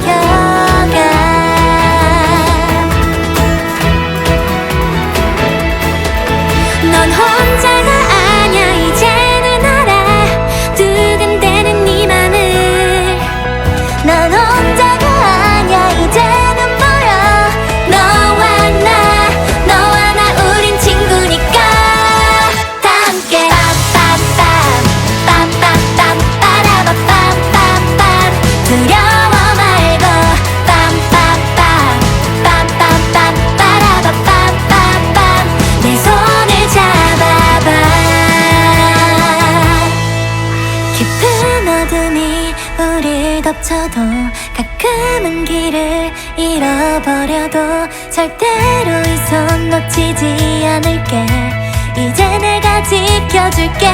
care. 깊은 어둠이 우릴 덮쳐도 가끔은 길을 잃어버려도 절대로 이 손 놓치지 않을게. 이제 내가 지켜줄게.